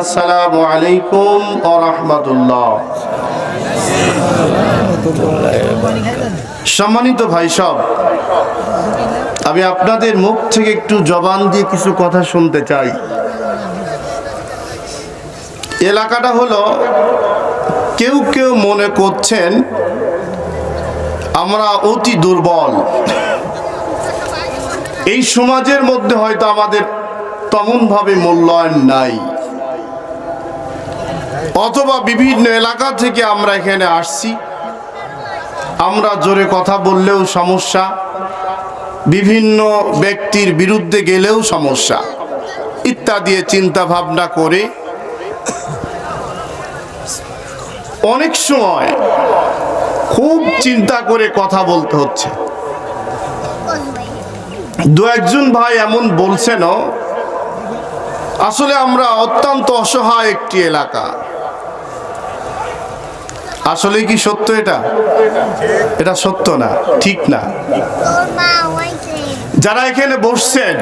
আসসালামু আলাইকুম ও রহমতুল্লাহ। সম্মানিত ভাই সব, আমি আপনাদের মুখ থেকে একটু জবান দিয়ে কিছু কথা শুনতে চাই। এলাকাটা হলো, কেউ কেউ মনে করছেন আমরা অতি দুর্বল। এই সমাজের মধ্যে হয়তো আমাদের তেমনভাবে মূল্যায়ন নাই। অথবা বিভিন্ন এলাকা থেকে আমরা এখানে আসছি। আমরা জোরে কথা বললেও সমস্যা, বিভিন্ন ব্যক্তির বিরুদ্ধে গেলেও সমস্যা ইত্যাদি চিন্তা ভাবনা করে অনেক সময় খুব চিন্তা করে কথা বলতে হচ্ছে। দু একজন ভাই এমন বলছেনও, আসলে আমরা অত্যন্ত অসহায় একটি এলাকা। আসলে কি সত্য এটা? এটা সত্য না, ঠিক না। যারা এখানে বসছেন,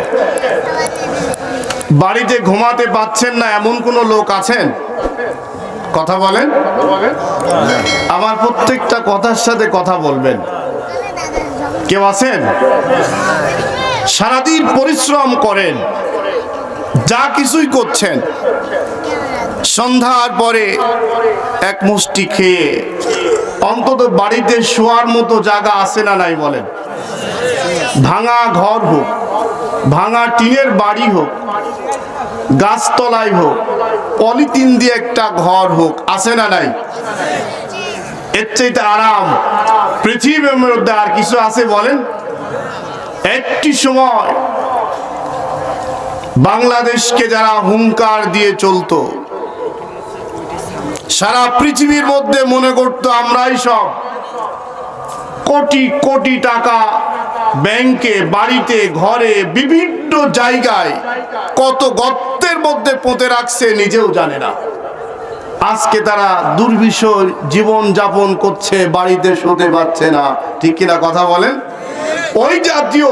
বাড়িতে ঘুমাতে পাচ্ছেন না এমন কোনো লোক আছেন? কথা বলেন। আমার প্রত্যেকটা কথার সাথে কথা বলবেন। কেউ আছেন? সারাদিন পরিশ্রম করেন, যা কিছুই করছেন। সন্ধ্যার পরে এক মুষ্টি খেয়ে অন্তত বাড়িতে শোয়ার মতো জায়গা আছে না নাই বলেন। ভাঙা ঘর হোক, ভাঙা টিনের বাড়ি হোক, গাছতলায় হোক, পলিথিন দিয়ে একটা ঘর হোক, আছে না নাই? এর চাইতে আরাম পৃথিবীর মধ্যে আর কিছু আছে বলেন? একটি সময় বাংলাদেশকে যারা হুঙ্কার দিয়ে চলতো সারা পৃথিবীর মধ্যে মনে করতো আমরাই সব। কোটি কোটি টাকা ব্যাংকে, বাড়িতে, ঘরে, বিভিন্ন জায়গায় কত গর্তের মধ্যে পোঁতে রাখছে, নিজেও জানে না। আজকে তারা দুর্বিষয় জীবন যাপন করছে, বাড়িতে শুতে পাচ্ছে না। ঠিক কিনা কথা বলেন? ওই জাতীয়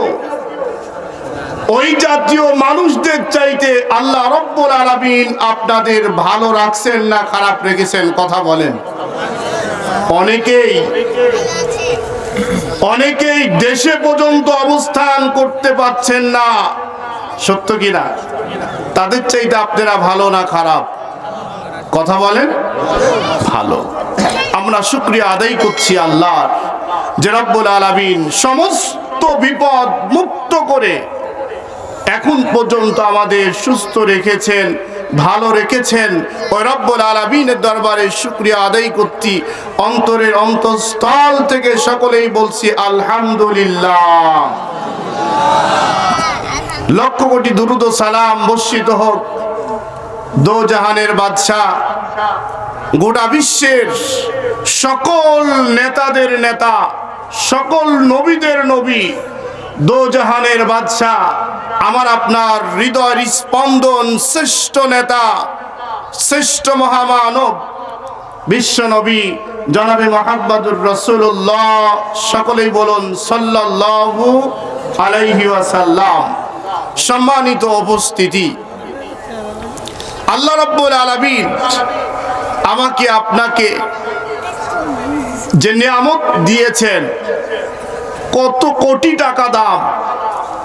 ওই জাতীয় মানুষদের চাইতে আল্লাহ রব্বুল আলামিন আপনাদের ভালো রাখছেন না খারাপ রেখেছেন কথা বলেন। অনেকেই অনেকেই দেশে পর্যন্ত অবস্থান করতে পারছেন না। সত্য কি না? তাদের চাইতে আপনারা ভালো না খারাপ? কথা বলেন? ভালো। আমরা শুক্রিয়া আদায় করছি আল্লাহ যে রব্বুল আলামিন সমস্ত বিপদ মুক্ত করে এখন পর্যন্ত আমাদের সুস্থ রেখেছেন, ভালো রেখেছেন। ওই রব্বুল আলমিনের দরবারে শুক্রিয়া আদায় করছি। অন্তরের অন্তঃস্থল থেকে সকলেই বলছি, আলহামদুলিল্লাহ। লক্ষ কোটি দুরুদ সালাম বর্ষিত হোক। দো জাহানের বাদশাহ, গোটা বিশ্বের সকল নেতাদের নেতা, সকল নবীদের নবী দো জাহানের বাদশাহ, আমার আপনার হৃদয়ের স্পন্দন শ্রেষ্ঠ নেতা, শ্রেষ্ঠ মহামানব, বিশ্ব নবী জনাবে মোহাম্মদুর রসুল্লাহ সকলেই বলুন সাল্লাল্লাহু আলাইহি ওয়াসাল্লাম। সম্মানিত উপস্থিতি। আল্লাহ রব্বুল আলামিন আমাকে আপনাকে যে নিয়ামত দিয়েছেন কত কোটি টাকা দাম?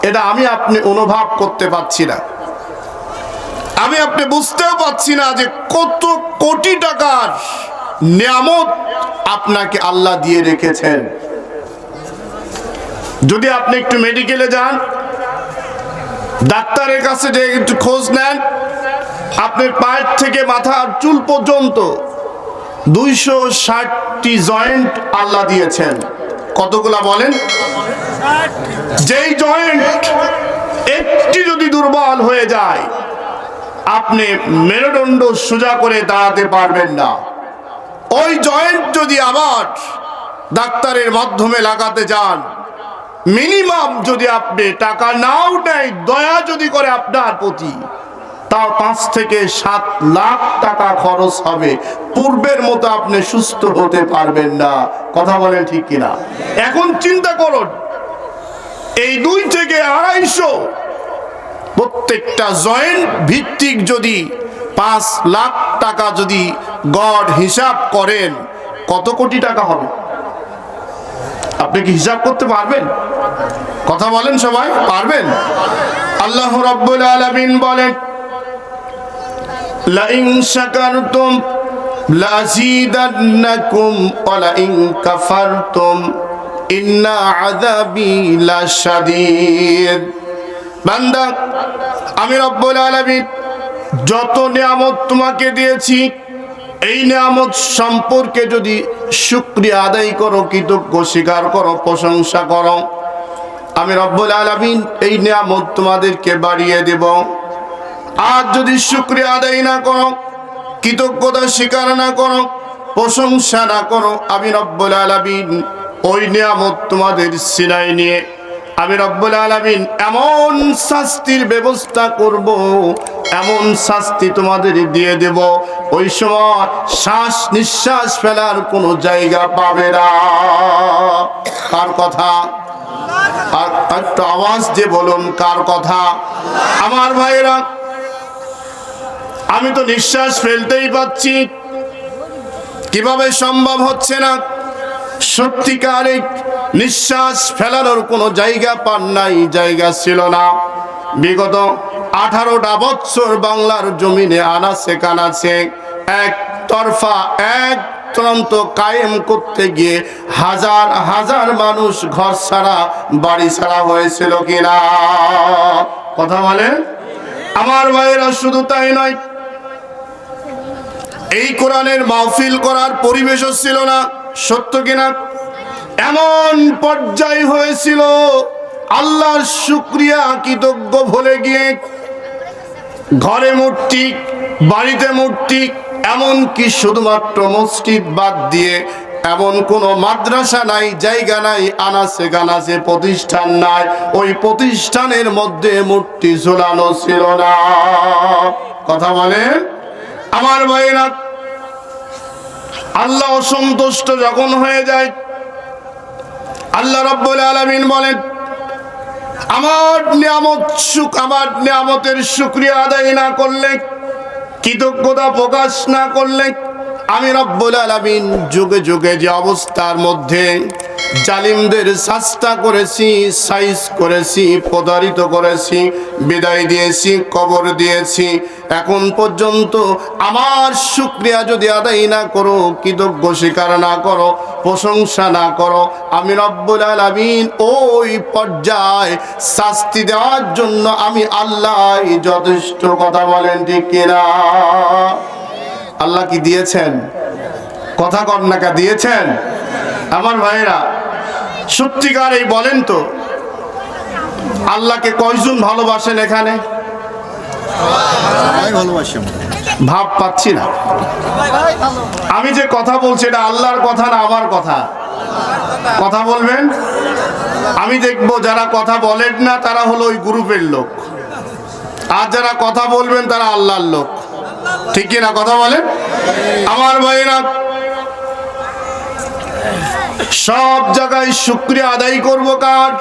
এটা আমি আপনি অনুভব করতে পারছি না। আমি আপনি বুঝতেও পারছি না যে কত কোটি টাকার নিয়ামত আপনাকে আল্লাহ দিয়ে রেখেছেন। যদি আপনি একটু মেডিকেলে যান, ডাক্তারের কাছে যে একটু খোঁজ নেন, আপনার পায়ের থেকে মাথার চুল পর্যন্ত দুইশো ষাটটি জয়েন্ট আল্লাহ দিয়েছেন। কতগুলা বলেন? যেই জয়েন্ট একটি যদি দুর্বল হয়ে যায়, আপনি মেরুদণ্ড সোজা করে দাঁড়াতে পারবেন না। ওই জয়েন্ট যদি আবার ডাক্তারের মাধ্যমে লাগাতে যান মিনিমাম যদি আপনি টাকা নাও নেয়, দয়া যদি করে আপনার প্রতি। তাও পাঁচ থেকে সাত লাখ টাকা খরচ হবে। পূর্বের মতো আপনি সুস্থ হতে পারবেন না। কথা বলেন ঠিক কিনা? এখন চিন্তা করুন, এই দুই থেকে আড়াইশো প্রত্যেকটা জয়েন্ট ভিত্তিক যদি পাঁচ লাখ টাকা যদি গড় হিসাব করেন, কত কোটি টাকা হবে? আপনি কি হিসাব করতে পারবেন? কথা বলেন সবাই, পারবেন? আল্লাহ রাব্বুল আলামিন বলেন লাযীদান্নাকুম ওয়া বান্দা, আমি রব্বুল আলামিন যত নিয়ামত তোমাকে দিয়েছি, এই নিয়ামত সম্পর্কে যদি শুক্রিয়া আদায় করো, কৃতজ্ঞ স্বীকার করো, প্রশংসা করো, আমি রব্বুল আলামিন এই নিয়ামত তোমাদেরকে বাড়িয়ে দেব। আর যদি শুক্রিয়া আদায় না করো কৃতজ্ঞতা স্বীকার না করো, প্রশংসা না করো, আমি রব্বুল আলামিন ওই নিয়ামত তোমাদের সিনাই নিয়ে আমি রব্বুল আলামিন এমন শাস্তির ব্যবস্থা করব, এমন শাস্তি তোমাদের দিয়ে দেব। ওই সময় শ্বাস নিঃশ্বাস ফেলার কোনো জায়গা পাবে না। কার কথা? আর একটু আওয়াজ দিয়ে বলুন, কার কথা? আমার ভাইরা আমি তো নিঃশ্বাস ফেলতেই পাচ্ছি কীভাবে সম্ভব হচ্ছে না? সত্যিকারে নিঃশ্বাস ফেলানোর কোনো জায়গা পান নাই, জায়গা ছিল না। বিগত আঠারোটা বছর বাংলার জমিনে আনাছে কানাছে এক তরফা এক তদন্ত কায়েম করতে গিয়ে হাজার হাজার মানুষ ঘর ছাড়া, বাড়ি ছাড়া হয়েছিল কিনা? কথা বলে আমার ভাইয়েরা শুধু তাই নয় এই কোরআনের মাহফিল করার পরিবেশও ছিল না, সত্য কিনা? এমন পর্যায় হয়েছিল, আল্লাহর শুক্রিয়া কৃতজ্ঞ ভুলে গিয়ে ঘরে মূর্তি, বাড়িতে মূর্তি এমন কি শুধুমাত্র মসজিদ বাদ দিয়ে এমন কোন মাদ্রাসা নাই, জায়গা নাই আনাসে গানাসে প্রতিষ্ঠান নাই, ওই প্রতিষ্ঠানের মধ্যে মূর্তি ঝুলানো ছিল না। কথা বলে আমার ভাইয়েরা, আল্লাহ অসন্তুষ্ট যখন হয়ে যায়, আল্লাহ রব্বুল আলমিন বলেন, আমার নিয়ামত সুখ, আমার নিয়ামতের শুক্রিয়া আদায় না করলে, কৃতজ্ঞতা প্রকাশ না করলে আমি রব্বুল আলামিন যুগে যুগে যে অবস্থার মধ্যে জালিমদের শাস্তা করেছি, সাইজ করেছি, প্রতারিত করেছি, বিদায় দিয়েছি, কবর দিয়েছি, এখন পর্যন্ত আমার শুক্রিয়া যদি আদায় না করো, কৃতজ্ঞ স্বীকার না করো, প্রশংসা না করো, আমি রব্বুল আলামিন ওই পর্যায়ে শাস্তি দেওয়ার জন্য আমি আল্লাহ যথেষ্ট কথা বলেন, ঠিক কিনা? আল্লাহ কি দিয়েছেন? কথা কন্যাকা দিয়েছেন? আমার ভাইরা সত্যিকার এই বলেন তো আল্লাহকে কয়জন ভালোবাসেন এখানে। ভাব পাচ্ছি না। আমি যে কথা বলছি এটা আল্লাহর কথা না আমার কথা? কথা বলবেন? আমি দেখব যারা কথা বলেন না তারা হলো ওই গ্রুপের লোক। আর যারা কথা বলবেন তারা আল্লাহর লোক। ঠিক কিনা কথা বলেন? আমার ভাইয়েরা, সব জায়গায় শুক্রিয়া আদায় করব কার?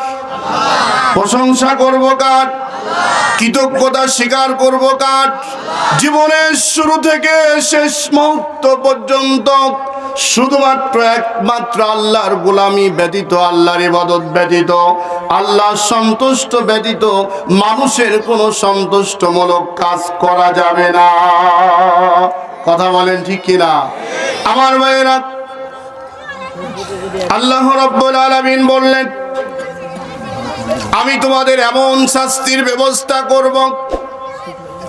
প্রশংসা করব কার? কৃতজ্ঞতা স্বীকার করব কার? জীবনের শুরু থেকে শেষ মুহূর্ত পর্যন্ত শুধুমাত্র একমাত্র আল্লাহর গোলামি ব্যতীত, আল্লাহর ইবাদত ব্যতীত, আল্লাহ সন্তুষ্ট ব্যতীত মানুষের কোনো সন্তুষ্টমূলক কাজ করা যাবে না। কথা বলেন ঠিক কিনা? আমার ভাইয়েরা, আল্লাহ রব্বুল আলামিন বললেন, আমি তোমাদের এমন শাস্তির ব্যবস্থা করব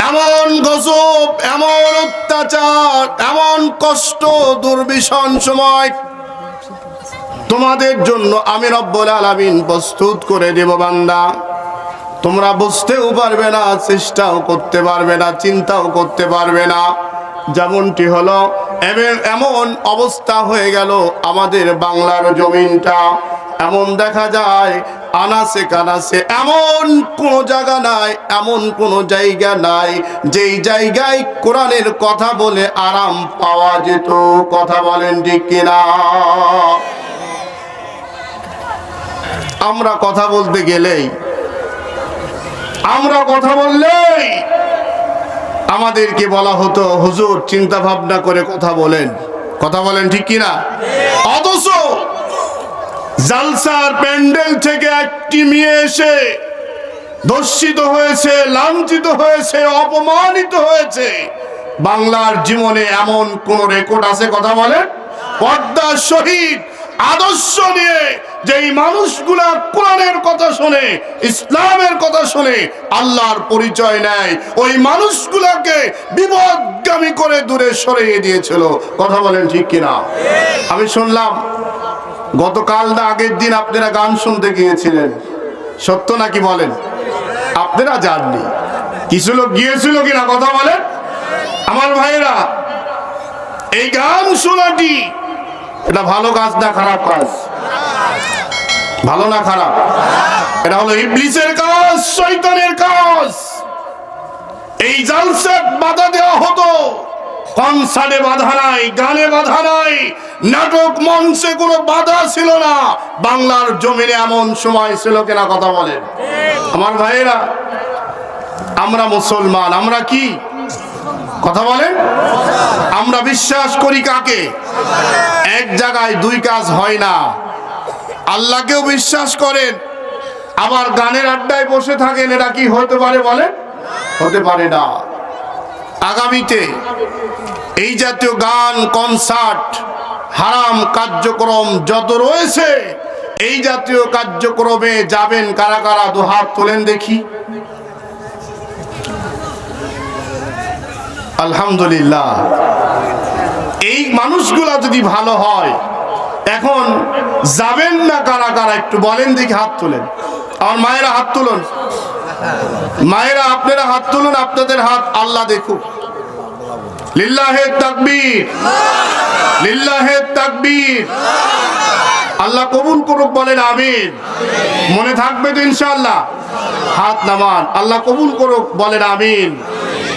এমন গজব, এমন অত্যাচার, এমন কষ্ট, দুর্বিষণ সময় তোমাদের জন্য আমি রব্বুল আলামিন প্রস্তুত করে দেব বান্দা। তোমরা বুঝতেও পারবে না, চেষ্টাও করতে পারবে না, চিন্তাও করতে পারবে না। যেমনটি হলো, এমন- অবস্থা হয়ে গেল আমাদের বাংলার জমিনটা। এমন দেখা যায়, আনাসে কানাসে এমন কোনো জায়গা নাই, এমন কোনো জায়গা নাই, যেই জায়গায় কোরআনের কথা বলে আরাম পাওয়া যেত। কথা বলেন ঠিক কিনা? আমরা কথা বলতে গেলেই, আমরা কথা বললেই আমাদেরকে বলা হতো, হুজুর চিন্তা ভাবনা করে কথা বলেন। কথা বলেন ঠিক কিনা? অথচ জালসার প্যান্ডেল থেকে একটি মেয়ে এসে ধর্ষিত হয়েছে, লাঞ্ছিত হয়েছে, অপমানিত হয়েছে। বাংলার জীবনে এমন কোন রেকর্ড আছে কথা বলেন? পর্দার শহীদ আদর্শ নিয়ে যেই মানুষগুলা কোরআনের কথা শুনে, ইসলামের কথা শুনে, আল্লাহর পরিচয় নেয়, ওই মানুষগুলাকে বিপদগামী করে দূরে সরিয়ে দিয়েছিল। কথা বলেন ঠিক কিনা? আমি শুনলাম গতকাল না আগের দিন আপনারা গান শুনতে গিয়েছিলেন। সত্য নাকি বলেন? আপনারা যাননি কিছু লোক গিয়েছিল কিনা কথা বলেন? আমার ভাইরা এই গান শোনাটি এটা ভালো কাজ না খারাপ কাজ? ভালো না খারাপ? এটা হলো ইবলিসের কাজ, শয়তানের কাজ। এই জালসাত বাধা দেওয়া হতো। কনসার্টে বাধা নাই গানে বাধা নাই। নাটক মঞ্চে কোনো বাধা ছিল না। বাংলার জমিনে এমন সময় ছিল কিনা কথা বলেন। আমার ভাইয়েরা, আমরা মুসলমান, আমরা কি? কথা বলেন। আমরা বিশ্বাস করি কাকে? এক জায়গায় দুই কাজ হয় না। আল্লাহকেও বিশ্বাস করেন। আবার গানের আড্ডায় বসে থাকেন, এটা কি হতে পারে বলেন? হতে পারে না। আগামীতে এই জাতীয় গান কনসার্ট হারাম কার্যক্রম যত রয়েছে, এই জাতীয় কার্যক্রমে যাবেন কারা কারা? দু হাত তোলেন দেখি। আলহামদুলিল্লাহ। এই মানুষগুলা যদি ভালো হয়, এখন যাবেন না কারা কারা? একটু বলেন দেখি, হাত তোলেন। আমার মায়েরা হাত তুলুন। মায়েরা, আপনারা হাত তুলুন, আপনাদের হাত আল্লাহ দেখুক। লিল্লাহে তাকবীর। লিল্লাহে তাকবীর। আল্লাহ কবুল করুক, বলেন আমিন। মনে থাকবে তো ইনশাআল্লাহ। হাত নামান। আল্লাহ কবুল করুক, বলেন আমিন।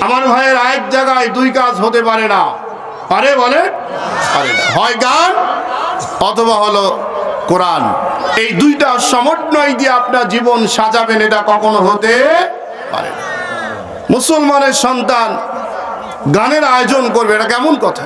আমার ভাইয়ের এক জায়গায় দুই কাজ হতে পারে না। পারে বলে হয় গান অথবা হলো কোরআন। এই দুইটা সমন্বয় দিয়ে আপনার জীবন সাজাবেন, এটা কখনো হতে পারে মুসলমানের সন্তান গানের আয়োজন করবে, এটা কেমন কথা?